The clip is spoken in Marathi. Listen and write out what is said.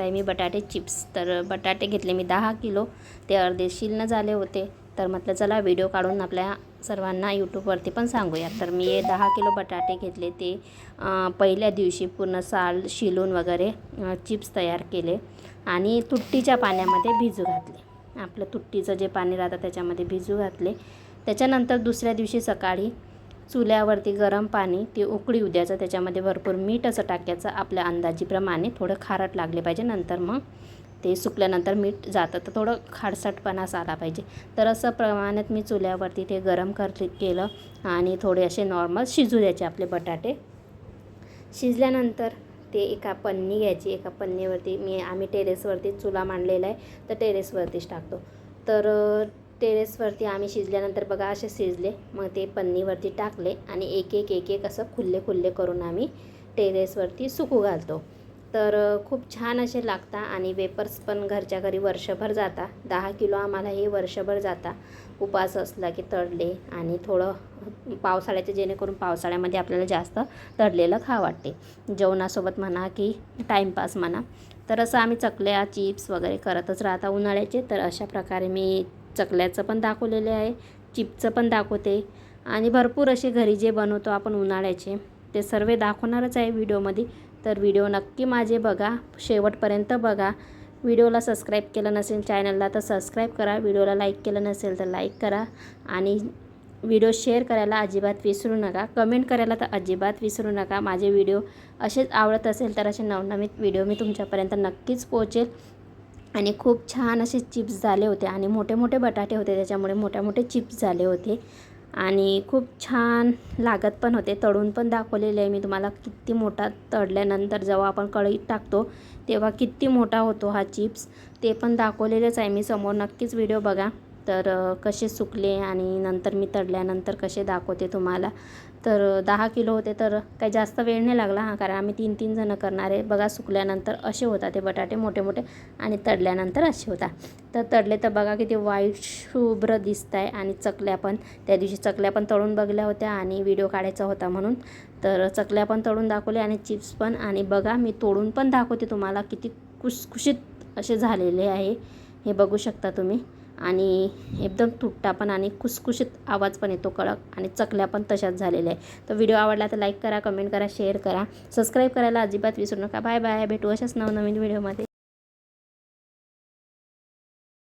आहे मी बटाटे चिप्स तर बटाटे घेतले मी दहा किलो. ते अर्धे शिल्न झाले होते. तर म्हटलं चला व्हिडिओ काढून आपल्या सर्वांना यूट्यूबवरती पण सांगूया तर मी हे दहा किलो बटाटे घेतले. ते पहिल्या दिवशी पूर्ण साल शिलून वगैरे चिप्स तयार केले आणि तुट्टीच्या पाण्यामध्ये भिजू घातले. आपलं तुट्टीचं जे पाणी राहतं त्याच्यामध्ये भिजू घातले. त्याच्यानंतर दुसऱ्या दिवशी सकाळी चुल्यावरती गरम पाणी ते उकळी येऊ द्यायचं. त्याच्यामध्ये भरपूर मीठ असं टाकायचं. आपल्या अंदाजीप्रमाणे थोडं खारट लागले पाहिजे. नंतर मग ते सुकल्यानंतर मीठ जातं. तर थोडं खारसटपणा आला पाहिजे. तर असं प्रमाणात मी चुल्यावरती ते गरम कर केलं आणि थोडे असे नॉर्मल शिजू द्यायचे आपले बटाटे. शिजल्यानंतर ते एका पन्नी घ्यायची. एका पन्नीवरती मी आम्ही टेरेसवरती चुला मांडलेला आहे. तर टेरेसवरतीच टाकतो. तर टेरेसवरती आम्ही शिजल्यानंतर बघा असे शिजले मग ते पन्नीवरती टाकले आणि एक एक एक एक असं खुल्ले खुल्ले करून आम्ही टेरेसवरती सुकू घालतो. तर खूप छान असे लागता आणि वेपर्स पण घरच्या घरी वर्षभर जाता. दहा किलो आम्हाला हे वर्षभर जाता. उपास असला की तळले आणि थोडं पावसाळ्याचे जेणेकरून पावसाळ्यामध्ये आपल्याला जास्त तळलेलं खा वाटते. जेवणासोबत म्हणा की टाईमपास म्हणा. तर असं आम्ही चकल्या चिप्स वगैरे करतच राहता. उन्हाळ्याचे तर अशा प्रकारे मी चकल्याचं पण दाखवलेले आहे चिपचं पण दाखवते. आणि भरपूर असे घरी जे बनवतो आपण उन्हाळ्याचे ते सर्व दाखवणारच आहे व्हिडिओमध्ये. तर व्हिडिओ नक्की माझे बघा शेवटपर्यंत बघा. व्हिडिओला सबस्क्राईब केलं नसेल चॅनलला तर सबस्क्राईब करा. व्हिडिओला लाईक केलं नसेल तर लाईक करा. आणि व्हिडिओ शेअर करायला अजिबात विसरू नका. कमेंट करायला तर अजिबात विसरू नका. माझे व्हिडिओ असेच आवडत असेल तर असे नवनवीन व्हिडिओ मी तुमच्यापर्यंत नक्कीच पोहोचेल. आणि खूप छान असे चिप्स झाले होते आणि मोठे मोठे बटाटे होते त्याच्यामुळे मोठे मोठे चिप्स झाले होते. आणि खूप छान लागत पण होते. तळून पण दाखवलेले आहे मी तुम्हाला. किती मोठा तळल्यानंतर जेव्हा आपण कढईत टाकतो तेव्हा किती मोठा होतो हा चिप्स. ते पण दाखवलेलेच आहे मी समोर. नक्कीच व्हिडिओ बघा. तर कसे सुकले आणि नंतर मी तळल्यानंतर कसे दाखवते तुम्हाला. तर दहा किलो होते तर काही जास्त वेळ नाही लागला हां कारण आम्ही तीन तीन जणं करणार आहे. बघा सुकल्यानंतर असे होतात ते बटाटे मोठे मोठे आणि तळल्यानंतर असे होता तर तडले तर बघा किती वाईट शुभ्र दिसत आहे आणि चकल्या पण. त्या दिवशी चकल्या पण तळून बघल्या होत्या आणि व्हिडिओ काढायचा होता म्हणून. तर चकल्या पण तळून दाखवल्या आणि चिप्स पण आणि बघा मी तोडून पण दाखवते तुम्हाला किती खुशखुशीत असे झालेले आहे. हे बघू शकता तुम्ही. आणि एकदम तुटता पण आणि खुसखुशीत आवाज पण येतो कडक आणि चकल्या पण तशाच झालेल्या आहे तर व्हिडिओ आवडला तर लाईक करा कमेंट करा शेअर करा. सबस्क्राईब करायला अजिबात विसरू नका. बाय बाय भेटू अशाच नवनवीन व्हिडिओमध्ये.